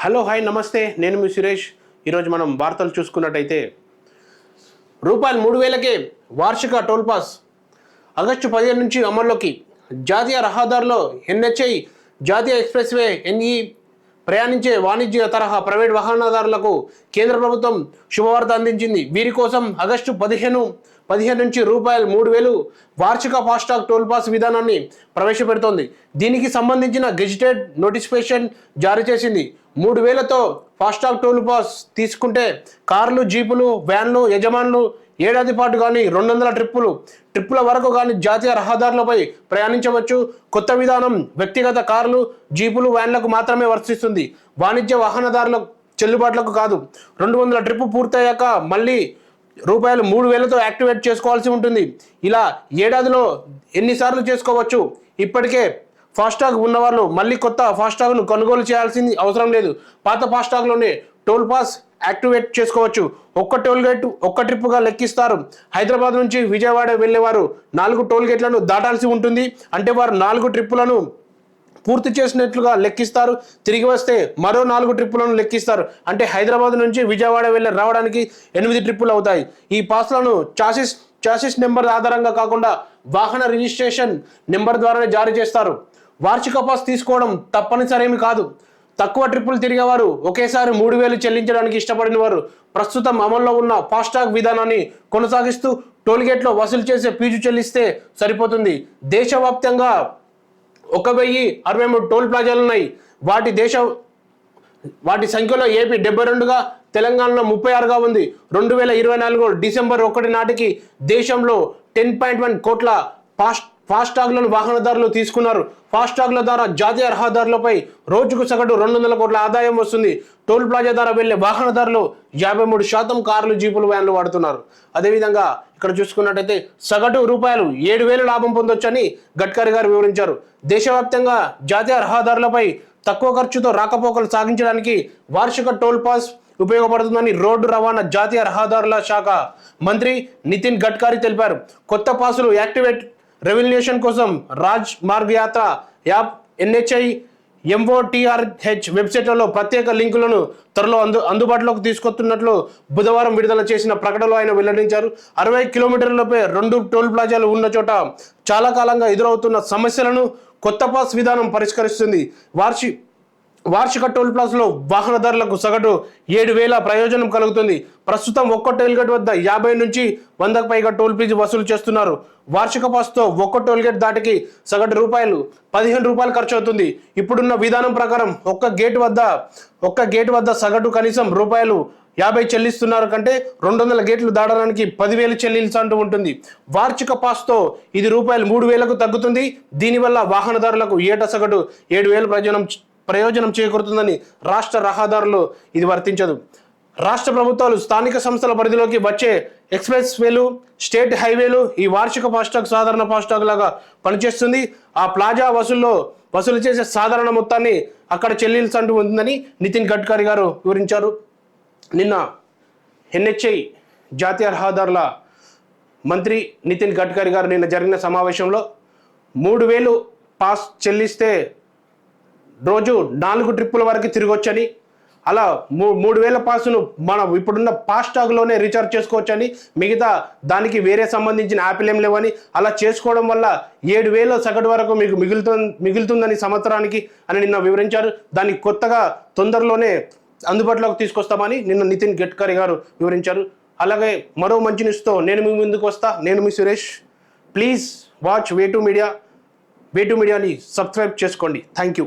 Hello hi నమస్తే. నేను మీ సురేష్. ఈరోజు మనం వార్తలు చూసుకున్నట్టయితే రూపాయలు మూడు వేలకే వార్షిక టోల్ పాస్. ఆగస్టు పదిహేను నుంచి అమల్లోకి. జాతీయ రహదారిలో ఎన్హెచ్ఐ జాతీయ ఎక్స్ప్రెస్ వే ఎన్ఈ ప్రయాణించే వాణిజ్య తరహా ప్రైవేట్ వాహనదారులకు కేంద్ర ప్రభుత్వం శుభవార్త అందించింది. వీరి కోసం ఆగస్టు పదిహేను పదిహేను నుంచి రూపాయలు మూడు వేలు వార్షిక ఫాస్టాగ్ టోల్ పాస్ విధానాన్ని ప్రవేశపెడుతోంది. దీనికి సంబంధించిన గెజిటెడ్ నోటిఫికేషన్ జారీ చేసింది. మూడు వేలతో ఫాస్టాగ్ టోల్ పాస్ తీసుకుంటే కార్లు జీపులు వ్యాన్లు యజమానులు ఏడాది పాటు కానీ రెండు వందల ట్రిప్పులు ట్రిప్పుల వరకు కానీ జాతీయ రహదారులపై ప్రయాణించవచ్చు. కొత్త విధానం వ్యక్తిగత కార్లు జీపులు వ్యాన్లకు మాత్రమే వర్తిస్తుంది. వాణిజ్య వాహనదారుల చెల్లుబాట్లకు కాదు. రెండు వందల ట్రిప్పు పూర్తయ్యాక మళ్ళీ రూపాయలు మూడు వేలతో యాక్టివేట్ చేసుకోవాల్సి ఉంటుంది. ఇలా ఏడాదిలో ఎన్నిసార్లు చేసుకోవచ్చు. ఇప్పటికే ఫాస్టాగ్ ఉన్నవాళ్ళు మళ్ళీ కొత్త ఫాస్టాగ్ను కొనుగోలు చేయాల్సింది అవసరం లేదు. పాత ఫాస్టాగ్లోనే టోల్ పాస్ యాక్టివేట్ చేసుకోవచ్చు. ఒక్క టోల్ గేట్ ఒక్క ట్రిప్గా లెక్కిస్తారు. హైదరాబాద్ నుంచి విజయవాడ వెళ్ళేవారు నాలుగు టోల్ గేట్లను దాటాల్సి ఉంటుంది. అంటే వారు నాలుగు ట్రిప్పులను పూర్తి చేసినట్లుగా లెక్కిస్తారు. తిరిగి వస్తే మరో నాలుగు ట్రిప్పులను లెక్కిస్తారు. అంటే హైదరాబాద్ నుంచి విజయవాడ వెళ్ళి రావడానికి ఎనిమిది ట్రిప్పులు అవుతాయి. ఈ పాస్లను చాసిస్ చాసిస్ నెంబర్ ఆధారంగా కాకుండా వాహన రిజిస్ట్రేషన్ నెంబర్ ద్వారానే జారీ చేస్తారు. వార్షిక పాస్ తీసుకోవడం తప్పనిసరేమి కాదు. తక్కువ ట్రిప్పులు తిరిగేవారు ఒకేసారి మూడు వేలు చెల్లించడానికి ఇష్టపడిన వారు ప్రస్తుతం అమల్లో ఉన్న ఫాస్టాగ్ విధానాన్ని కొనసాగిస్తూ టోల్గేట్లో వసూలు చేసే ఫీజు చెల్లిస్తే సరిపోతుంది. దేశవ్యాప్తంగా ఒక వెయ్యి అరవై మూడు టోల్ ప్లాజాలు ఉన్నాయి. వాటి దేశ వాటి సంఖ్యలో ఏపీ డెబ్బై రెండుగా తెలంగాణలో ముప్పై ఆరుగా ఉంది. రెండు వేల ఇరవై నాలుగు డిసెంబర్ ఒకటి నాటికి దేశంలో టెన్ పాయింట్ వన్ కోట్ల ఫాస్ట్ ఫాస్టాగ్లను వాహనదారులు తీసుకున్నారు. ఫాస్టాగ్ల ద్వారా జాతీయ రహదారులపై రోజుకు సగటు రెండు వందల కోట్ల ఆదాయం వస్తుంది. టోల్ ప్లాజా ద్వారా వెళ్ళే వాహనదారులు యాభై మూడు శాతం కార్లు జీపులు వ్యాన్లు వాడుతున్నారు. అదేవిధంగా ఇక్కడ చూసుకున్నట్టయితే సగటు రూపాయలు ఏడు వేలు లాభం పొందొచ్చని గడ్కరీ గారు వివరించారు. దేశవ్యాప్తంగా జాతీయ రహదారులపై తక్కువ ఖర్చుతో రాకపోకలు సాగించడానికి వార్షిక టోల్ పాస్ ఉపయోగపడుతుందని రోడ్డు రవాణా జాతీయ రహదారుల శాఖ మంత్రి నితిన్ గడ్కరీ తెలిపారు. కొత్త పాసులు యాక్టివేట్ రెవల్యూషన్ కోసం రాజ్ మార్గ్ యాత్ర యాప్ ఎన్హెచ్ఐ ఎంఓటీఆర్హెచ్ వెబ్సైట్లలో ప్రత్యేక లింకులను త్వరలో అందు అందుబాటులోకి తీసుకొస్తున్నట్లు బుధవారం విడుదల చేసిన ప్రకటనలో ఆయన వెల్లడించారు. అరవై కిలోమీటర్లపై రెండు టోల్ ప్లాజాలు ఉన్న చోట చాలా కాలంగా ఎదురవుతున్న సమస్యలను కొత్త పాస్ విధానం పరిష్కరిస్తుంది. వార్షి వార్షిక టోల్ ప్లాస్లో వాహనదారులకు సగటు ఏడు వేల ప్రయోజనం కలుగుతుంది. ప్రస్తుతం ఒక్క టోల్గేట్ వద్ద యాభై నుంచి వందకు పైగా టోల్ ఫీజు వసూలు చేస్తున్నారు. వార్షిక పాస్తో ఒక్క టోల్గేట్ దాటికి సగటు రూపాయలు పదిహేను రూపాయలు ఖర్చు అవుతుంది. ఇప్పుడున్న విధానం ప్రకారం ఒక్క గేట్ వద్ద ఒక్క గేట్ వద్ద సగటు కనీసం రూపాయలు యాభై చెల్లిస్తున్నారు కంటే రెండు వందల గేట్లు దాటడానికి పదివేలు చెల్లించాల్సి ఉంటుంది. వార్షిక పాస్తో ఇది రూపాయలు మూడు వేలకు తగ్గుతుంది. దీనివల్ల వాహనదారులకు ఏటా సగటు ఏడు వేలు ప్రయోజనం ప్రయోజనం చేకూరుతుందని రాష్ట్ర రహదారులు ఇది వర్తించదు. రాష్ట్ర ప్రభుత్వాలు స్థానిక సంస్థల పరిధిలోకి వచ్చే ఎక్స్ప్రెస్ వేలు స్టేట్ హైవేలు ఈ వార్షిక ఫాస్టాగ్ సాధారణ ఫాస్టాగ్ లాగా పనిచేస్తుంది. ఆ ప్లాజా వసూల్లో వసూలు చేసే సాధారణ మొత్తాన్ని అక్కడ చెల్లించంటూ ఉందని నితిన్ గడ్కరీ గారు వివరించారు. నిన్న ఎన్హెచ్ఐ జాతీయ రహదారుల మంత్రి నితిన్ గడ్కరీ గారు నిన్న జరిగిన సమావేశంలో మూడు వేలు పాస్ చెల్లిస్తే రోజు నాలుగు ట్రిప్పుల వరకు తిరగొచ్చని అలా మూ మూడు వేల పాసును మనం ఇప్పుడున్న ఫాస్టాగ్లోనే రీఛార్జ్ చేసుకోవచ్చని మిగతా దానికి వేరే సంబంధించిన యాప్లు ఏం లేవని అలా చేసుకోవడం వల్ల ఏడు వేల సగటు వరకు మీకు మిగులుతు మిగులుతుందని సంవత్సరానికి అని నిన్న వివరించారు. దానికి కొత్తగా తొందరలోనే అందుబాటులోకి తీసుకొస్తామని నిన్న నితిన్ గడ్కరీ గారు వివరించారు. అలాగే మరో మంచి న్యూస్తో నేను మీ ముందుకు వస్తా. నేను మీ Suresh. Please watch way to media. Way to మీడియాని సబ్స్క్రైబ్ చేసుకోండి. Thank you.